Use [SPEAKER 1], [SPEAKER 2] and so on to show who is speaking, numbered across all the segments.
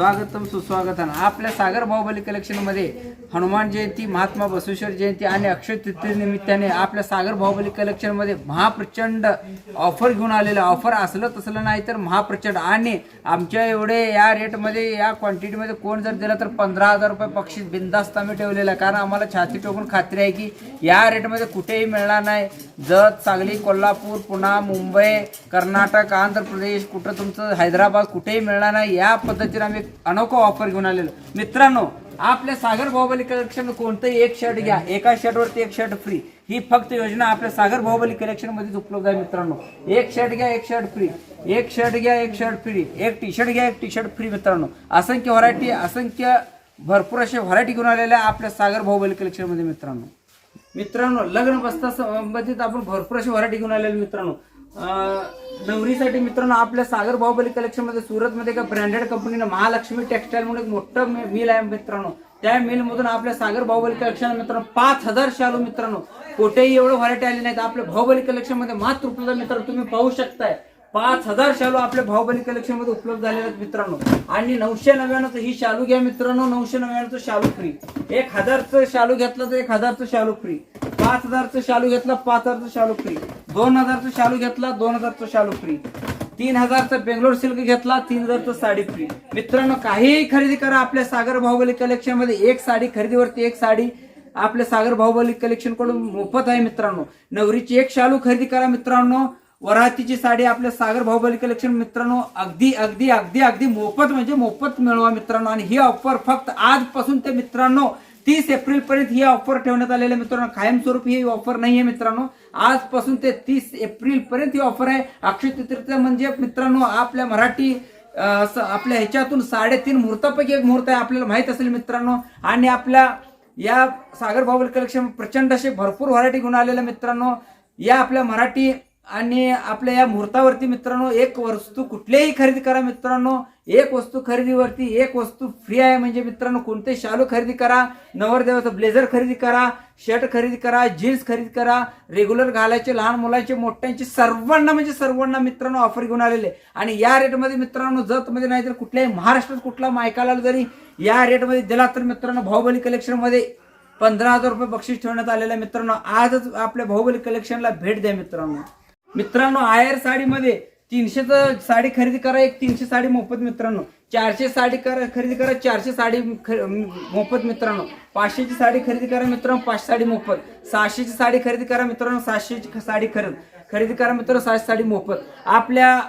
[SPEAKER 1] स्वागतम सुस्वागतम आपल्या सागर बाहुबली कलेक्शनमध्ये हनुमान जयंती महात्मा बसवेश्वर जयंती आणि अक्षय तृतीय निमित्ताने आपल्या सागर बाहुबली कलेक्शनमध्ये महाप्रचंड ऑफर घेऊन आलेलं ऑफर असलं तसलं नाही तर महाप्रचंड. आणि आमच्या एवढे या रेटमध्ये या क्वांटिटीमध्ये कोण जर दिलं तर पंधरा हजार रुपये पक्षी बिंदास्त आम्ही ठेवलेलं आहे. कारण आम्हाला छाती टोकून खात्री आहे की या रेटमध्ये कुठेही मिळणार नाही. जत सांगली कोल्हापूर पुणे मुंबई कर्नाटक आंध्र प्रदेश कुठं तुमचं हैदराबाद कुठेही मिळणार नाही या पद्धतीने आम्ही अनोखं ऑफर घेऊन आलेलो. मित्रांनो आपल्या सागर बाहुबली कलेक्शन कोणतंही एक शर्ट घ्या. एका शर्टवरती एक शर्ट फ्री ही फक्त योजना आपल्या सागर बाहुबली कलेक्शन मध्येच उपलब्ध आहे मित्रांनो. एक शर्ट घ्या एक शर्ट फ्री एक शर्ट घ्या एक शर्ट फ्री एक टी शर्ट घ्या एक टी शर्ट फ्री मित्रांनो. असंख्य व्हरायटी असंख्य भरपूर अशा व्हरायटी घेऊन आलेल्या आहे आपल्या सागर बाहुबली कलेक्शनमध्ये मित्रांनो. मित्रांनो लग्न बसता संबंधित आपण भरपूर अशी व्हरायटी घेऊन आलेले मित्रांनो. नवरीसाठी मित्रांनो आपल्या सागर बाहुबली कलेक्शनमध्ये सुरत मध्ये एका ब्रँडेड कंपनीनं महालक्ष्मी टेक्सटाईल म्हणून एक मोठं मिल आहे मित्रांनो. त्या मिल मधून आपल्या सागर बाहुबली कलेक्शन मित्रांनो पाच हजार शालू मित्रांनो. कुठेही एवढं व्हरायटी आली नाहीत. आपल्या बाहुबली कलेक्शनमध्ये मात्र उपलब्ध मित्रांनो तुम्ही पाहू शकताय. पाच हजार शालू आपल्या भाऊबली कलेक्शनमध्ये उपलब्ध झालेले आहेत मित्रांनो. आणि नऊशे नव्याण्णव ही शालू घ्या मित्रांनो. नऊशे नव्याण्णवचं शालू फ्री एक हजारचं शालू घेतलं तर एक हजारचं शालू फ्री पाच हजारचं शालू घेतला पाच हजारचं शालू फ्री दोन हजारचं शालू घेतला दोन हजारचं शालू फ्री तीन हजारचं बेंगलोर सिल्क घेतला तीन हजारचं साडी फ्री मित्रांनो काहीही खरेदी करा. आपल्या सागर बाहुबली कलेक्शनमध्ये एक साडी खरेदीवरती एक साडी आपल्या सागर बाहुबली कलेक्शनकडून मोफत आहे मित्रांनो. नवरीची एक शालू खरेदी करा मित्रांनो. वरातीची साडी आपल्या सागर भाऊबली कलेक्शन मित्रांनो अगदी अगदी अगदी अगदी मोफत म्हणजे मोफत मिळवा मित्रांनो. आणि ही ऑफर फक्त आजपासून ते मित्रांनो तीस एप्रिल पर्यंत ही ऑफर ठेवण्यात आलेली आहे मित्रांनो. कायमस्वरूपी ही ऑफर नाही आहे मित्रांनो. आजपासून ते तीस एप्रिल पर्यंत ही ऑफर आहे. अक्षय तृतीय म्हणजे मित्रांनो आपल्या मराठी आपल्या ह्याच्यातून साडेतीन मुहूर्तापैकी एक मुहूर्त आहे आपल्याला माहीत असेल मित्रांनो. आणि आपल्या या सागर भाऊबल कलेक्शन प्रचंड असे भरपूर व्हरायटी घेऊन आलेल्या मित्रांनो. या आपल्या मराठी आणि आपल्या या मुहूर्तावरती मित्रांनो एक वस्तू कुठल्याही खरेदी करा मित्रांनो. एक वस्तू खरेदीवरती एक वस्तू फ्री आहे. म्हणजे मित्रांनो कोणते शालू खरेदी करा नवरदेवाचं ब्लेझर खरेदी करा शर्ट खरेदी करा जीन्स खरेदी करा रेग्युलर घालायचे लहान मुलांचे मोठ्यांचे सर्वांना म्हणजे सर्वांना मित्रांनो ऑफर घेऊन आलेले आणि या रेटमध्ये मित्रांनो जतमध्ये नाही तर कुठल्याही महाराष्ट्रात कुठला मायकाला जरी या रेटमध्ये दिला तर मित्रांनो बाहुबली कलेक्शनमध्ये पंधरा हजार रुपये बक्षीस ठेवण्यात आलेलं आहे मित्रांनो. आजच आपल्या बाहुबली कलेक्शनला भेट द्या मित्रांनो. मित्रांनो आयर साडीमध्ये तीनशे साडी खरेदी करा एक तीनशे साडी मोफत मित्रांनो. चारशे साडी करा खरेदी करा चारशे साडी ख- मोफत मित्रांनो. पाचशेची साडी खरेदी करा मित्रांनो पाचशे साडी मोफत. सहाशेची साडी खरेदी करा मित्रांनो सहाशेची साडी खरेदी खरेदी करा मित्रांनो सहाशे साडी मोफत. आपल्या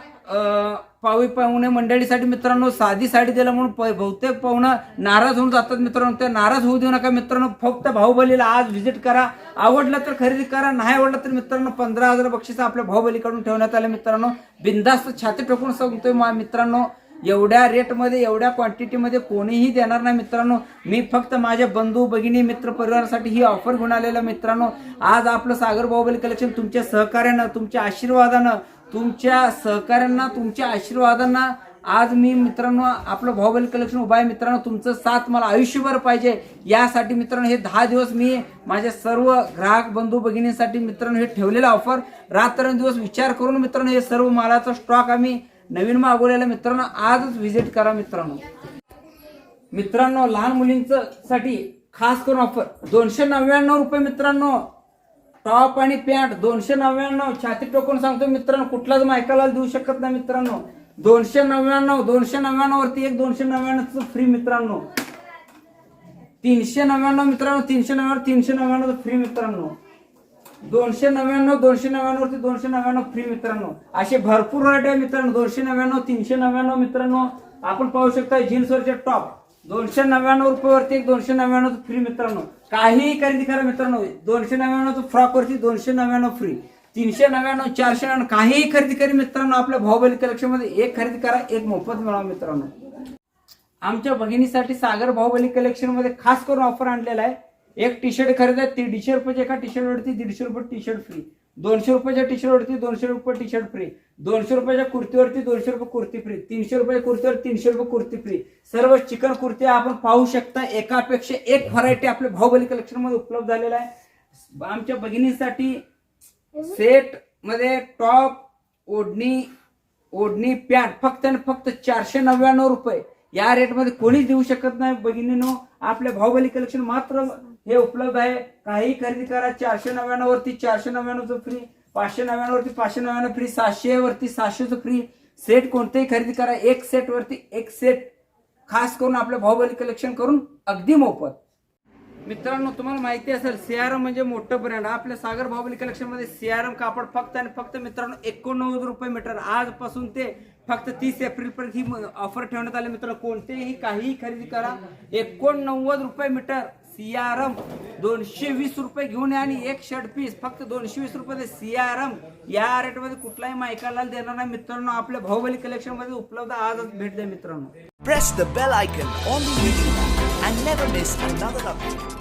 [SPEAKER 1] पावी पाहुणे मंडळीसाठी मित्रांनो साधी साडी दिला म्हणून प- बहुतेक पाहुणं नाराज होऊन जातात मित्रांनो. ते नाराज होऊ देऊ नका मित्रांनो फक्त भाऊबलीला आज व्हिजिट करा. आवडलं तर खरेदी करा नाही आवडलं तर मित्रांनो पंधरा हजार बक्षीस आपल्या भाऊबलीकडून ठेवण्यात आलं मित्रांनो. बिंदास्त छाती टोकून सांगतोय मा- मित्रांनो एवढ्या रेटमध्ये एवढ्या क्वांटिटीमध्ये कोणीही देणार नाही मित्रांनो. मी फक्त माझ्या बंधू भगिनी मित्र परिवारासाठी ही ऑफर घेऊन आलेला मित्रांनो. आज आपलं सागर बाहुबली कलेक्शन तुमच्या सहकार्यानं तुमच्या आशीर्वादानं तुमच्या सहकार्यांना तुमच्या आशीर्वादांना आज मी मित्रांनो आपलं बाहुबली कलेक्शन उभा आहे. मित्रांनो तुमचं साथ मला आयुष्यभर पाहिजे. यासाठी मित्रांनो हे दहा दिवस मी माझ्या सर्व ग्राहक बंधू भगिनींसाठी मित्रांनो हे ठेवलेलं ऑफर रात्रंदिवस विचार करून मित्रांनो हे सर्व मालाचा स्टॉक आम्ही नवीन मागवलेला मित्रांनो आजच व्हिजिट करा मित्रांनो. मित्रांनो लहान मुलींचं साठी खास करून ऑफर दोनशे नव्याण्णव रुपये मित्रांनो टॉप आणि पॅन्ट दोनशे नव्याण्णव. छाती टोकून सांगतो मित्रांनो कुठलाच मायकाला देऊ शकत नाही मित्रांनो. दोनशे नव्याण्णव दोनशे नव्याण्णव वरती एक दोनशे नव्याण्णव फ्री मित्रांनो. तीनशे नव्याण्णव मित्रांनो तीनशे नव्याण्णव तीनशे नव्याण्णव फ्री मित्रांनो. दोनशे नव्याण्णव दोनशे नव्याण्णव वरती दोनशे नव्याण्णव फ्री मित्रांनो. असे भरपूर रेट आहे मित्रांनो. दोनशे नव्याण्णव तीनशे नव्याण्णव मित्रांनो. आपण पाहू शकता जीन्सवरचे टॉप दोनशे नव्याण्णव रुपयावरती एक दोनशे नव्याण्णव फ्री मित्रांनो. काहीही खरेदी करा मित्रांनो. दोनशे नव्याण्णव फ्रॉक वरती दोनशे नव्याण्णव फ्री तीनशे नव्याण्णव चारशे नव्याण्णव काहीही खरेदी करी मित्रांनो. आपल्या भाऊबली कलेक्शनमध्ये एक खरेदी करा एक मोफत मिळवा मित्रांनो. आमच्या भगिनीसाठी सागर भाऊबली कलेक्शनमध्ये खास करून ऑफर आणलेला आहे. एक टी शर्ट खरेदी आहे ती दीडशे रुपयाच्या एका टी शर्टवरती दीडशे रुपये टी शर्ट फ्री दोनशे रुपयाच्या टी शर्टवरती दोनशे रुपये टी शर्ट फ्री दोनशे रुपयाच्या कुर्तीवरती दोनशे रुपये कुर्ती फ्री तीनशे रुपयाच्या कुर्तीवर तीनशे रुपये कुर्ती फ्री सर्व चिकन कुर्ती आपण पाहू शकता. एकापेक्षा एक व्हरायटी आपल्या बाहुबली कलेक्शनमध्ये उपलब्ध झालेला आहे. आमच्या भगिनींसाठी सेटमध्ये टॉप ओढणी ओढणी पॅन्ट फक्त आणि फक्त चारशे नव्याण्णव रुपये. या रेटमध्ये कोणीच देऊ शकत नाही. भगिनीनो आपल्या बाहुबली कलेक्शन मात्र हे उपलब्ध आहे. काही खरेदी करा चारशे नव्याण्णव वरती चारशे नव्याण्णवचं फ्री पाचशे नव्याण्णव वरती पाचशे नव्याण्णव फ्री सातशे वरती सातशेचं फ्री सेट कोणतेही खरेदी करा. एक सेट वरती एक सेट खास करून आपल्या भाऊबली कलेक्शन करून अगदी मोफत. मित्रांनो तुम्हाला माहिती असेल सीआरएम म्हणजे मोठं ब्रँड आपल्या सागर भाऊबली कलेक्शनमध्ये सीआरएम कापड फक्त आणि फक्त मित्रांनो एकोणनव्वद रुपये मीटर आजपासून ते फक्त तीस एप्रिल पर्यंत ही ऑफर ठेवण्यात आली. मित्रांनो कोणतेही काही खरेदी करा. एकोणनव्वद रुपये मीटर सीआरएम दोनशे वीस रुपये घेऊन या आणि एक शर्ट पीस फक्त दोनशे वीस रुपये सीआरएम या रेटमध्ये कुठलाही मायकाला देणार नाही मित्रांनो. आपल्या भौगोलिक कलेक्शनमध्ये उपलब्ध आजच भेट द्या मित्रांनो
[SPEAKER 2] press the bell icon on the and never miss another update.